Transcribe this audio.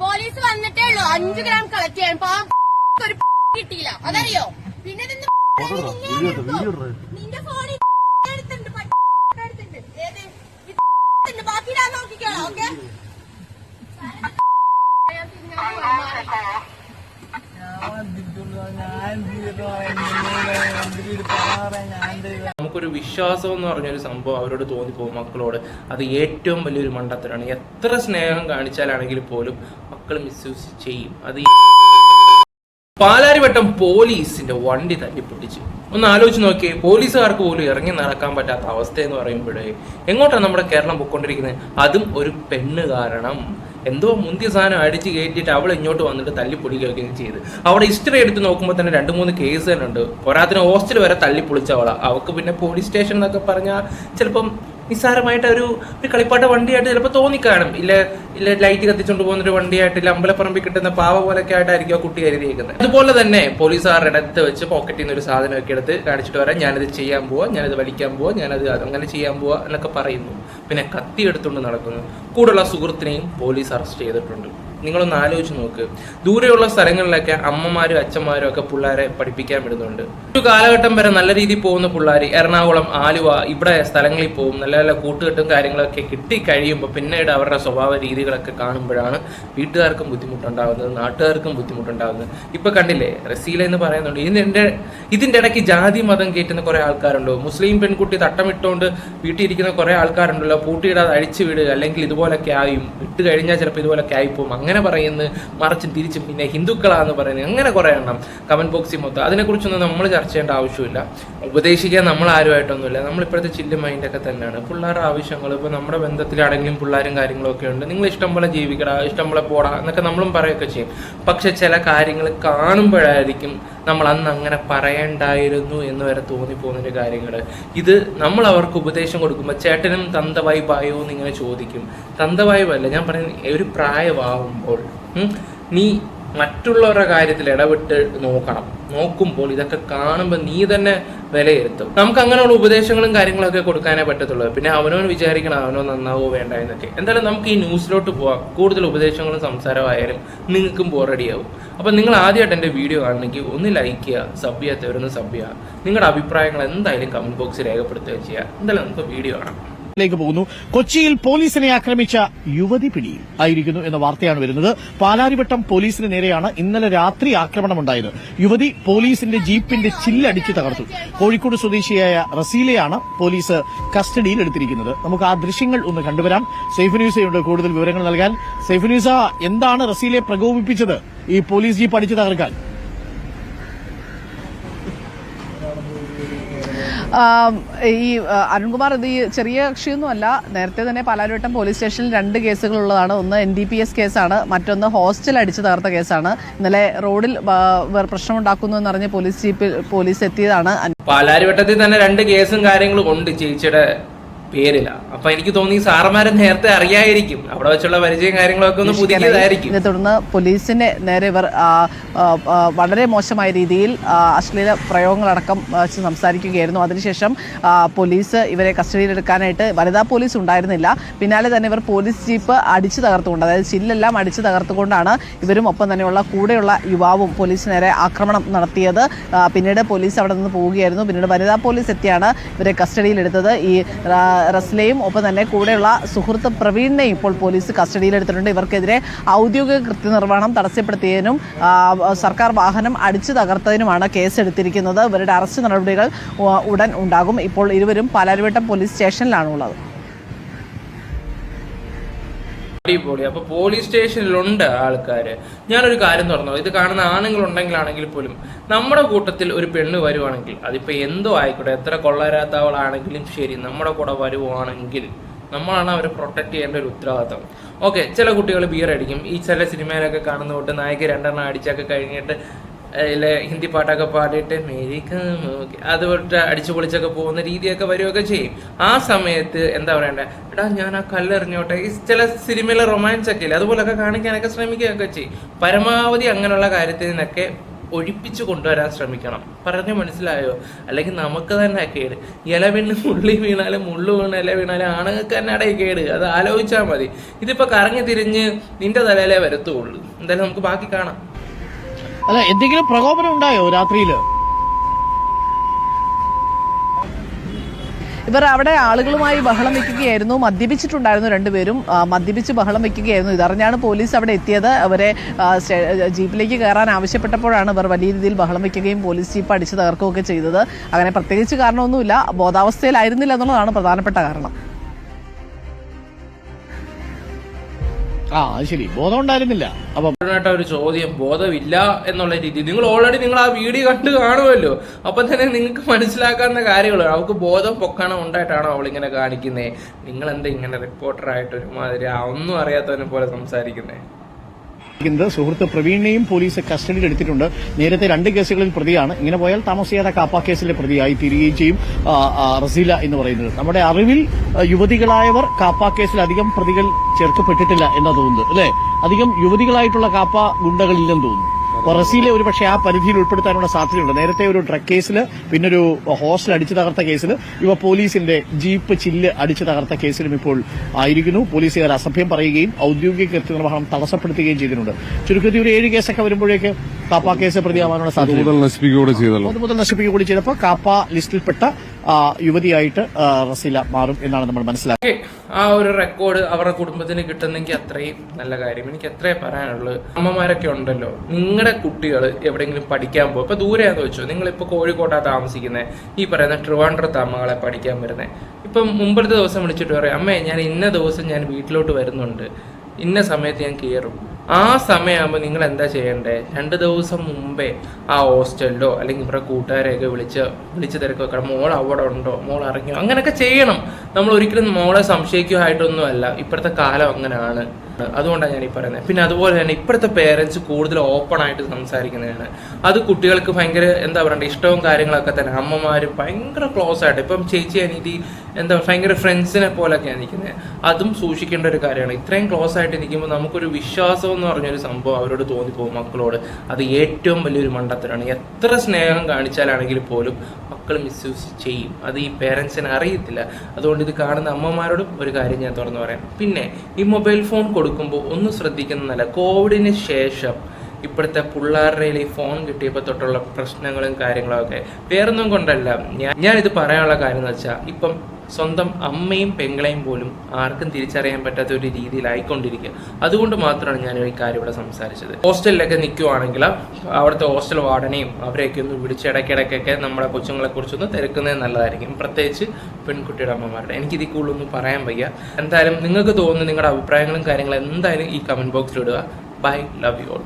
Police വന്നിട്ടേ ഉള്ളൂ. അഞ്ചു gram collect ചെയ്യാൻ. പാ ഒരു കിട്ടിയില്ല. അതറിയോ? പിന്നെ നിന്റെ ഫോണിൽ. ബാക്കി ഞാൻ നോക്കിക്കോളാം ഓക്കെ? നമുക്കൊരു വിശ്വാസം എന്ന് പറഞ്ഞൊരു സംഭവം അവരോട് തോന്നിപ്പോകും മക്കളോട്. അത് ഏറ്റവും വലിയൊരു മണ്ടത്തരാണ് എത്ര സ്നേഹം കാണിച്ചാലാണെങ്കിൽ പോലും മക്കൾ മിസ്യൂസ് ചെയ്യും. അത് പാലാരിവട്ടം പോലീസിന്റെ വണ്ടി തല്ലിപ്പൊട്ടിച്ചു ഒന്ന് ആലോചിച്ച് നോക്കിയേ പോലീസുകാർക്ക് പോലും ഇറങ്ങി നടക്കാൻ പറ്റാത്ത അവസ്ഥ എന്ന് പറയുമ്പോഴേ എങ്ങോട്ടാണ് നമ്മുടെ കേരളം പൊയ്ക്കൊണ്ടിരിക്കുന്നത്? അതും ഒരു പെണ്ണ് കാരണം. എന്തോ മുന്തിയ സാധനം അടിച്ച് കയറ്റിയിട്ട് അവൾ ഇങ്ങോട്ട് വന്നിട്ട് തല്ലിപ്പൊടിക്കുകയും ചെയ്ത്. അവിടെ ഹിസ്റ്ററി എടുത്ത് നോക്കുമ്പോൾ തന്നെ രണ്ട് മൂന്ന് കേസ് തന്നെ ഉണ്ട്. പോരാത്തിന് ഹോസ്റ്റൽ വരെ തള്ളിപ്പൊളിച്ചവളാണ് അവൾക്ക് പിന്നെ പോലീസ് സ്റ്റേഷൻ എന്നൊക്കെ പറഞ്ഞാൽ ചിലപ്പം നിസ്സാരമായിട്ട് ഒരു ഒരു കളിപ്പാട്ട വണ്ടിയായിട്ട് ചിലപ്പോൾ തോന്നിക്കാണും. ഇല്ല ഇല്ല ലൈറ്റ് കത്തിച്ചുകൊണ്ട് പോകുന്ന ഒരു വണ്ടിയായിട്ട് ഇല്ല അമ്പലപ്പറമ്പിൽ കിട്ടുന്ന പാവ പോലൊക്കെ ആയിട്ടായിരിക്കും ആ കുട്ടി കരുതിയിരിക്കുന്നത് അതുപോലെ തന്നെ പോലീസുകാരുടെ അടുത്ത് വെച്ച് പോക്കറ്റിൽ നിന്ന് ഒരു സാധനമൊക്കെ എടുത്ത് കാണിച്ചിട്ട് വരാം. ഞാനത് ചെയ്യാൻ പോവാം ഞാനത് വലിക്കാൻ പോവാം ഞാനത് അങ്ങനെ ചെയ്യാൻ പോവാ എന്നൊക്കെ പറയുന്നു. പിന്നെ കത്തി എടുത്തുകൊണ്ട് നടക്കുന്നു. കൂടുള്ള സുഹൃത്തിനെയും പോലീസ് അറസ്റ്റ് ചെയ്തിട്ടുണ്ട്. നിങ്ങളൊന്ന് ആലോചിച്ച് നോക്ക്. ദൂരെയുള്ള സ്ഥലങ്ങളിലൊക്കെ അമ്മമാരും അച്ഛന്മാരും ഒക്കെ പിള്ളേരെ പഠിപ്പിക്കാൻ വിടുന്നുണ്ട് ഒരു കാലഘട്ടം വരെ നല്ല രീതിയിൽ പോകുന്ന പിള്ളേർ എറണാകുളം ആലുവ ഇവിടെ സ്ഥലങ്ങളിൽ പോകും. നല്ല നല്ല കൂട്ടുകെട്ടും കാര്യങ്ങളൊക്കെ കിട്ടി കഴിയുമ്പോൾ പിന്നീട് അവരുടെ സ്വഭാവ രീതികളൊക്കെ കാണുമ്പോഴാണ് വീട്ടുകാർക്കും ബുദ്ധിമുട്ടുണ്ടാകുന്നത് നാട്ടുകാർക്കും ബുദ്ധിമുട്ടുണ്ടാകുന്നത്. ഇപ്പൊ കണ്ടില്ലേ റസീല എന്ന് പറയുന്നുണ്ട്. ഇതിന്റെ ഇതിന്റെ ഇടയ്ക്ക് ജാതി മതം കയറ്റുന്ന കുറെ ആൾക്കാരുണ്ടോ? മുസ്ലിം പെൺകുട്ടി തട്ടമിട്ടുകൊണ്ട് വീട്ടിൽ ഇരിക്കുന്ന കുറെ ആൾക്കാരുണ്ടല്ലോ. പൂട്ടിയിടാതെ അഴിച്ചു വിടുക. അല്ലെങ്കിൽ ഇതുപോലൊക്കെ ആയും. ഇട്ട് കഴിഞ്ഞാൽ ചിലപ്പോൾ ഇതുപോലൊക്കെ ആയിപ്പോവും അങ്ങനെ പറയുന്നു മറിച്ചും തിരിച്ചും പിന്നെ ഹിന്ദുക്കളാന്ന് പറയുന്നത് അങ്ങനെ കുറെ എണ്ണം കമന്റ് ബോക്സിൽ മൊത്തം. അതിനെക്കുറിച്ചൊന്നും നമ്മൾ ചർച്ച ചെയ്യേണ്ട ആവശ്യമില്ല. ഉപദേശിക്കാൻ നമ്മൾ ആരുമായിട്ടൊന്നുമില്ല. നമ്മളിപ്പോഴത്തെ ചില്ല് മൈൻഡൊക്കെ തന്നെയാണ്. പിള്ളേരുടെ ആവശ്യങ്ങൾ ഇപ്പോൾ നമ്മുടെ ബന്ധത്തിലാണെങ്കിലും പിള്ളേരും കാര്യങ്ങളൊക്കെ ഉണ്ട്. നിങ്ങൾ ഇഷ്ടം പോലെ ജീവിക്കടാ ഇഷ്ടം പോലെ പോടാ എന്നൊക്കെ നമ്മളും പറയുകയൊക്കെ ചെയ്യും. പക്ഷെ ചില കാര്യങ്ങൾ കാണുമ്പോഴായിരിക്കും നമ്മൾ അന്ന് അങ്ങനെ പറയണ്ടായിരുന്നു എന്ന് വരെ തോന്നിപ്പോകുന്നൊരു കാര്യങ്ങൾ ഇത് നമ്മൾ അവർക്ക് ഉപദേശം കൊടുക്കുമ്പോൾ ചേട്ടനും തന്തവായി പായോ എന്ന് ഇങ്ങനെ ചോദിക്കും. തന്തവായി അല്ല ഞാൻ പറയുന്നത് ഒരു പ്രായമാവുമ്പോൾ ഉം, നീ മറ്റുള്ളവരുടെ കാര്യത്തിൽ ഇടപെട്ട് നോക്കണം. നോക്കുമ്പോൾ ഇതൊക്കെ കാണുമ്പോൾ നീ തന്നെ വിലയിരുത്തും. നമുക്ക് അങ്ങനെയുള്ള ഉപദേശങ്ങളും കാര്യങ്ങളൊക്കെ കൊടുക്കാനേ പറ്റത്തുള്ളൂ. പിന്നെ അവനോ വിചാരിക്കണം അവനോ നന്നാവോ വേണ്ട എന്നൊക്കെ. എന്തായാലും നമുക്ക് ഈ ന്യൂസിലോട്ട് പോവാം. കൂടുതൽ ഉപദേശങ്ങളും സംസാരമായാലും നിങ്ങൾക്കും ബോറടിയാവും അപ്പം നിങ്ങൾ ആദ്യമായിട്ട് എന്റെ വീഡിയോ കാണണമെങ്കിൽ ഒന്ന് ലൈക്ക് ചെയ്യുക സബ് ചെയ്യാത്തവരൊന്ന് സബ് ചെയ്യുക. നിങ്ങളുടെ അഭിപ്രായങ്ങൾ എന്തായാലും കമന്റ് ബോക്സിൽ രേഖപ്പെടുത്തുകയും ചെയ്യുക. എന്തായാലും നമുക്ക് വീഡിയോ കാണാം. ലേക്ക് പോകുന്നു. കൊച്ചിയിൽ പോലീസിനെ ആക്രമിച്ച യുവതി പിടിയിൽ ആയിരിക്കുന്നു എന്ന വാർത്തയാണ് വരുന്നത്. പാലാരിവട്ടം പോലീസിന് നേരെയാണ് ഇന്നലെ രാത്രി ആക്രമണമുണ്ടായത്. യുവതി പോലീസിന്റെ ജീപ്പിന്റെ ചില്ലടിച്ച് തകർത്തു. കോഴിക്കോട് സ്വദേശിയായ റസീലയാണ് പോലീസ് കസ്റ്റഡിയിൽ എടുത്തിരിക്കുന്നത്. നമുക്ക് ആ ദൃശ്യങ്ങൾ ഒന്ന് കണ്ടുവരാം. സേഫ് ന്യൂസയുണ്ട് കൂടുതൽ വിവരങ്ങൾ നൽകാൻ. സേഫ് ന്യൂസ എന്താണ് റസീലയെ പ്രകോപിപ്പിച്ചത്? ഈ പോലീസ് ജീപ്പ് അടിച്ചു തകർക്കാൻ. ഈ അരുൺകുമാർ ഇത് ഈ ചെറിയ കക്ഷിയൊന്നുമല്ല നേരത്തെ തന്നെ പാലാരിവട്ടം പോലീസ് സ്റ്റേഷനിൽ രണ്ട് കേസുകളുള്ളതാണ് ഒന്ന് എൻ ഡി പി എസ് കേസാണ് മറ്റൊന്ന് ഹോസ്റ്റൽ അടിച്ചു തകർത്ത കേസാണ്. ഇന്നലെ റോഡിൽ പ്രശ്നമുണ്ടാക്കുന്നു എന്നറിഞ്ഞ് പോലീസ് ജീപ്പിൽ പോലീസ് എത്തിയതാണ്. പാലാരിവട്ടത്തിൽ തന്നെ രണ്ട് കേസും കാര്യങ്ങളും ഉണ്ട്. ചേച്ചിയുടെ പേരില അപ്പൊ എനിക്ക് തോന്നി സാറന്മാരെ നേരത്തെ അറിയായിരിക്കും. അവിടെ വെച്ചുള്ള പരിചയം കാര്യങ്ങളൊക്കെ ഒന്ന് പുതിയതായിരിക്കും ഇതിനെ തുടർന്ന് പോലീസിന്റെ നേരെ ഇവർ വളരെ മോശമായ രീതിയിൽ അശ്ലീല പ്രയോഗങ്ങളടക്കം സംസാരിക്കുകയായിരുന്നു. അതിനുശേഷം പോലീസ് ഇവരെ കസ്റ്റഡിയിലെടുക്കാനായിട്ട് വനിതാ പോലീസ് ഉണ്ടായിരുന്നില്ല. പിന്നാലെ തന്നെ ഇവർ പോലീസ് ജീപ്പ് അടിച്ചു തകർത്തുകൊണ്ട് അതായത് ചില്ലെല്ലാം അടിച്ചു തകർത്തുകൊണ്ടാണ് ഇവരും ഒപ്പം തന്നെയുള്ള കൂടെയുള്ള യുവാവും പോലീസ് നേരെ ആക്രമണം നടത്തിയത്. പിന്നീട് പോലീസ് അവിടെ നിന്ന് പോവുകയായിരുന്നു. പിന്നീട് വനിതാ പോലീസ് എത്തിയാണ് ഇവരെ കസ്റ്റഡിയിലെടുത്തത്. ഈ റസ്ലയും ഒപ്പം തന്നെ കൂടെയുള്ള സുഹൃത്ത് പ്രവീണിനെയും ഇപ്പോൾ പോലീസ് കസ്റ്റഡിയിലെടുത്തിട്ടുണ്ട്. ഇവർക്കെതിരെ ഔദ്യോഗിക കൃത്യനിർവഹണം തടസ്സപ്പെടുത്തിയതിനും സർക്കാർ വാഹനം അടിച്ചു തകർത്തതിനുമാണ് കേസെടുത്തിരിക്കുന്നത്. ഇവരുടെ അറസ്റ്റ് നടപടികൾ ഉടൻ ഉണ്ടാകും. ഇപ്പോൾ ഇരുവരും പാലാരിവട്ടം പോലീസ് സ്റ്റേഷനിലാണ് അടിപൊളി. അപ്പൊ പോലീസ് സ്റ്റേഷനിലുണ്ട് ആൾക്കാര്. ഞാനൊരു കാര്യം തുറന്നു ഇത് കാണുന്ന ആണുങ്ങളുണ്ടെങ്കിലാണെങ്കിൽ പോലും നമ്മുടെ കൂട്ടത്തിൽ ഒരു പെണ്ണ് വരുവാണെങ്കിൽ അതിപ്പോ എന്തോ ആയിക്കോട്ടെ എത്ര കൊള്ളരാത്തവളാണെങ്കിലും ശരി നമ്മുടെ കൂടെ വരുവാണെങ്കിൽ നമ്മളാണ് അവരെ പ്രൊട്ടക്ട് ചെയ്യേണ്ട ഒരു ഉത്തരവാദിത്തം. ഓക്കെ ചില കുട്ടികൾ ബിയർ അടിക്കും. ഈ ചില സിനിമയിലൊക്കെ കാണുന്ന തൊട്ട് നായിക രണ്ടെണ്ണം അടിച്ചൊക്കെ കഴിഞ്ഞിട്ട് അതിലെ ഹിന്ദി പാട്ടൊക്കെ പാടിയിട്ട് മേരിക്ക അത് തൊട്ട് അടിച്ചു പൊളിച്ചൊക്കെ പോകുന്ന രീതിയൊക്കെ വരികയൊക്കെ ചെയ്യും. ആ സമയത്ത് എന്താ പറയണ്ടേ? എടാ ഞാൻ ആ കല്ലെറിഞ്ഞോട്ടെ ഈ ചില സിനിമയിലെ റൊമാൻസ് ഒക്കെ ഇല്ലേ അതുപോലൊക്കെ കാണിക്കാനൊക്കെ ശ്രമിക്കുകയൊക്കെ ചെയ്യും. പരമാവധി അങ്ങനെയുള്ള കാര്യത്തിൽ നിന്നൊക്കെ ഒഴിപ്പിച്ചു കൊണ്ടുവരാൻ ശ്രമിക്കണം. പറഞ്ഞു മനസ്സിലായോ? അല്ലെങ്കിൽ നമുക്ക് തന്നെ കേട്. ഇല വീണ് മുള്ളി വീണാലും മുള്ളു വീണ് ഇല വീണാലും ആണുങ്ങൾക്ക് തന്നെ കേട്. അത് ആലോചിച്ചാൽ മതി. ഇതിപ്പോ കറങ്ങി തിരിഞ്ഞ് നിന്റെ തലയിലേ വരത്തുള്ളൂ. എന്തായാലും നമുക്ക് ബാക്കി കാണാം. അല്ല എന്തെങ്കിലും പ്രകോപനം ഉണ്ടായോ രാത്രിയിൽ ഇവർ അവിടെ ആളുകളുമായി ബഹളം വെക്കുകയായിരുന്നു മദ്യപിച്ചിട്ടുണ്ടായിരുന്നു രണ്ടുപേരും. മദ്യപിച്ച് ബഹളം വെക്കുകയായിരുന്നു. ഇതറിഞ്ഞാണ് പോലീസ് അവിടെ എത്തിയത്. അവരെ ജീപ്പിലേക്ക് കയറാൻ ആവശ്യപ്പെട്ടപ്പോഴാണ് ഇവർ വലിയ രീതിയിൽ ബഹളം വെക്കുകയും പോലീസ് ജീപ്പ് അടിച്ചു തകർക്കുകയൊക്കെ ചെയ്തത്. അങ്ങനെ പ്രത്യേകിച്ച് കാരണമൊന്നുമില്ല. ബോധാവസ്ഥയിലായിരുന്നില്ല എന്നുള്ളതാണ് പ്രധാനപ്പെട്ട കാരണം. ആ ശരി. ബോധം ഉണ്ടായിരുന്നില്ല. അപ്പൊ ഒരു ചോദ്യം. ബോധമില്ല എന്നുള്ള രീതി. നിങ്ങൾ ഓൾറെഡി നിങ്ങൾ ആ വീഡിയോ കണ്ട് കാണുമല്ലോ. അപ്പൊ തന്നെ നിങ്ങൾക്ക് മനസ്സിലാക്കാവുന്ന കാര്യങ്ങൾ. അവൾക്ക് ബോധം പൊക്കണം ഉണ്ടായിട്ടാണോ അവൾ ഇങ്ങനെ കാണിക്കുന്നത് നിങ്ങൾ എന്താ ഇങ്ങനെ റിപ്പോർട്ടർ ആയിട്ട് ഒരുമാതിരി ഒന്നും അറിയാത്തവനെ പോലെ സംസാരിക്കുന്നേ? സുഹൃത്ത് പ്രവീണിനെയും പോലീസ് കസ്റ്റഡിയിൽ എടുത്തിട്ടുണ്ട്. നേരത്തെ രണ്ട് കേസുകളിൽ പ്രതിയാണ്. ഇങ്ങനെ പോയാൽ താമസിയാതെ കാപ്പ കേസിലെ പ്രതിയായി തീരുകയും ചെയ്യും റസീല എന്ന് പറയുന്നത്. നമ്മുടെ അറിവിൽ യുവതികളായവർ കാപ്പ കേസിൽ അധികം പ്രതികൾ ചേർക്കപ്പെട്ടിട്ടില്ല എന്നാ തോന്നുന്നത് അല്ലെ? അധികം യുവതികളായിട്ടുള്ള കാപ്പ ഗുണ്ടകളില്ലെന്ന് തോന്നുന്നു. റസീലെ ഒരു പക്ഷേ ആ പരിധിയിൽ ഉൾപ്പെടുത്താനുള്ള സാധ്യതയുണ്ട്. നേരത്തെ ഒരു ഡ്രഗ് കേസിൽ പിന്നൊരു ഹോസ്റ്റൽ അടിച്ചു തകർത്ത കേസിൽ ഇവ പോലീസിന്റെ ജീപ്പ് ചില്ല് അടിച്ചു തകർത്ത കേസിലും ഇപ്പോൾ ആയിരിക്കുന്നു. പോലീസുകാർ അസഭ്യം പറയുകയും ഔദ്യോഗിക കൃത്യനിർവഹണം തടസ്സപ്പെടുത്തുകയും ചെയ്തിട്ടുണ്ട്. ചുരുക്കത്തിൽ ഒരു ഏഴ് കേസൊക്കെ വരുമ്പോഴേക്ക് കാപ്പ കേസ് പ്രതിയാവാനുള്ള സാധ്യത നശിപ്പിക്കുക കൂടി ചെയ്തപ്പോൾ കാപ്പ ലിസ്റ്റിൽപ്പെട്ട യുവതിയായിട്ട് റസീല മാറും എന്നാണ് നമ്മൾ മനസ്സിലാക്കിയത് ആ ഒരു റെക്കോർഡ് അവരുടെ കുടുംബത്തിന് കിട്ടുന്നെങ്കിൽ അത്രയും നല്ല കാര്യം. എനിക്ക് എത്രയേ പറയാനുള്ളത് അമ്മമാരൊക്കെ ഉണ്ടല്ലോ. നിങ്ങളുടെ കുട്ടികൾ എവിടെയെങ്കിലും പഠിക്കാൻ പോകും ഇപ്പൊ ദൂരെയാന്ന് വെച്ചോ നിങ്ങളിപ്പോ കോഴിക്കോട്ടാ താമസിക്കുന്നത് ഈ പറയുന്ന ട്രിവാൻഡ്രത്ത് അമ്മകളെ പഠിക്കാൻ വരുന്നേ. ഇപ്പം മുമ്പത്തെ ദിവസം വിളിച്ചിട്ട് പറയാം അമ്മേ ഞാൻ ഇന്ന ദിവസം ഞാൻ വീട്ടിലോട്ട് വരുന്നുണ്ട്. ഇന്ന സമയത്ത് ഞാൻ കയറും ആ സമയമാകുമ്പോൾ നിങ്ങൾ എന്താ ചെയ്യണ്ടേ? രണ്ട് ദിവസം മുമ്പേ ആ ഹോസ്റ്റലിലോ അല്ലെങ്കിൽ ഇവരുടെ കൂട്ടുകാരെയൊക്കെ വിളിച്ച് വിളിച്ച് തിരക്ക് വെക്കണം മോൾ അവിടെ ഉണ്ടോ? മോൾ ഇറങ്ങിയോ? അങ്ങനെയൊക്കെ ചെയ്യണം. നമ്മൾ ഒരിക്കലും മോളെ സംശയിക്കുമായിട്ടൊന്നുമല്ല ഇപ്പോഴത്തെ കാലം അങ്ങനെയാണ്. അതുകൊണ്ടാണ് ഞാൻ ഈ പറയുന്നത്. പിന്നെ അതുപോലെ തന്നെ ഇപ്പോഴത്തെ പേരൻസ് കൂടുതൽ ഓപ്പൺ ആയിട്ട് സംസാരിക്കുന്നതാണ്. അത് കുട്ടികൾക്ക് ഭയങ്കര എന്താ പറയണ്ടേ? ഇഷ്ടവും കാര്യങ്ങളൊക്കെ തന്നെ. അമ്മമാരും ഭയങ്കര ക്ലോസ് ആയിട്ട്. ഇപ്പം ചേച്ചി അനീതി എന്താ ഭയങ്കര ഫ്രണ്ട്സിനെ പോലൊക്കെയാണ് നിൽക്കുന്നത്. അതും സൂക്ഷിക്കേണ്ട ഒരു കാര്യമാണ്. ഇത്രയും ക്ലോസ് ആയിട്ട് നിൽക്കുമ്പോൾ നമുക്കൊരു വിശ്വാസം എന്ന് പറഞ്ഞൊരു സംഭവം അവരോട് തോന്നിപ്പോകും മക്കളോട്. അത് ഏറ്റവും വലിയൊരു മണ്ടത്തരാണ് എത്ര സ്നേഹം കാണിച്ചാലാണെങ്കിൽ പോലും മക്കൾ മിസ്യൂസ് ചെയ്യും. അത് ഈ പേരൻസിന് അറിയത്തില്ല. അതുകൊണ്ട് ഇത് കാണുന്ന അമ്മമാരോടും ഒരു കാര്യം ഞാൻ തുറന്നു പറയാം. പിന്നെ ഈ മൊബൈൽ ഫോൺ കൊടുക്കുമ്പോൾ ഒന്ന് ശ്രദ്ധിക്കുന്നതല്ല കോവിഡിന് ശേഷം ഇപ്പോഴത്തെ പിള്ളേരുടെ ഈ ഫോൺ കിട്ടിയപ്പോൾ തൊട്ടുള്ള പ്രശ്നങ്ങളും കാര്യങ്ങളും ഒക്കെ. വേറൊന്നും കൊണ്ടല്ല. ഞാൻ ഞാനിത് പറയാനുള്ള കാര്യം എന്ന് വെച്ചാൽ ഇപ്പം സ്വന്തം അമ്മയും പെങ്ങളെയും പോലും ആർക്കും തിരിച്ചറിയാൻ പറ്റാത്ത ഒരു രീതിയിലായിക്കൊണ്ടിരിക്കുക അതുകൊണ്ട് മാത്രമാണ് ഞാൻ ഈ കാര്യം ഇവിടെ സംസാരിച്ചത്. ഹോസ്റ്റലിലൊക്കെ നിൽക്കുവാണെങ്കിൽ അവിടുത്തെ ഹോസ്റ്റൽ വാർഡനെയും അവരെയൊക്കെ ഒന്ന് വിളിച്ച് ഇടയ്ക്കിടയ്ക്കൊക്കെ നമ്മുടെ കൊച്ചുങ്ങളെ കുറിച്ചൊന്ന് തിരക്കുന്നത് നല്ലതായിരിക്കും. പ്രത്യേകിച്ച് പെൺകുട്ടിയുടെ അമ്മമാരുടെ. എനിക്ക് ഇതിൽ കൂടുതലൊന്നും പറയാൻ വയ്യ. എന്തായാലും നിങ്ങൾക്ക് തോന്നുന്ന നിങ്ങളുടെ അഭിപ്രായങ്ങളും കാര്യങ്ങളും എന്തായാലും ഈ കമന്റ് ബോക്സിൽ ഇടുക. Bye love you all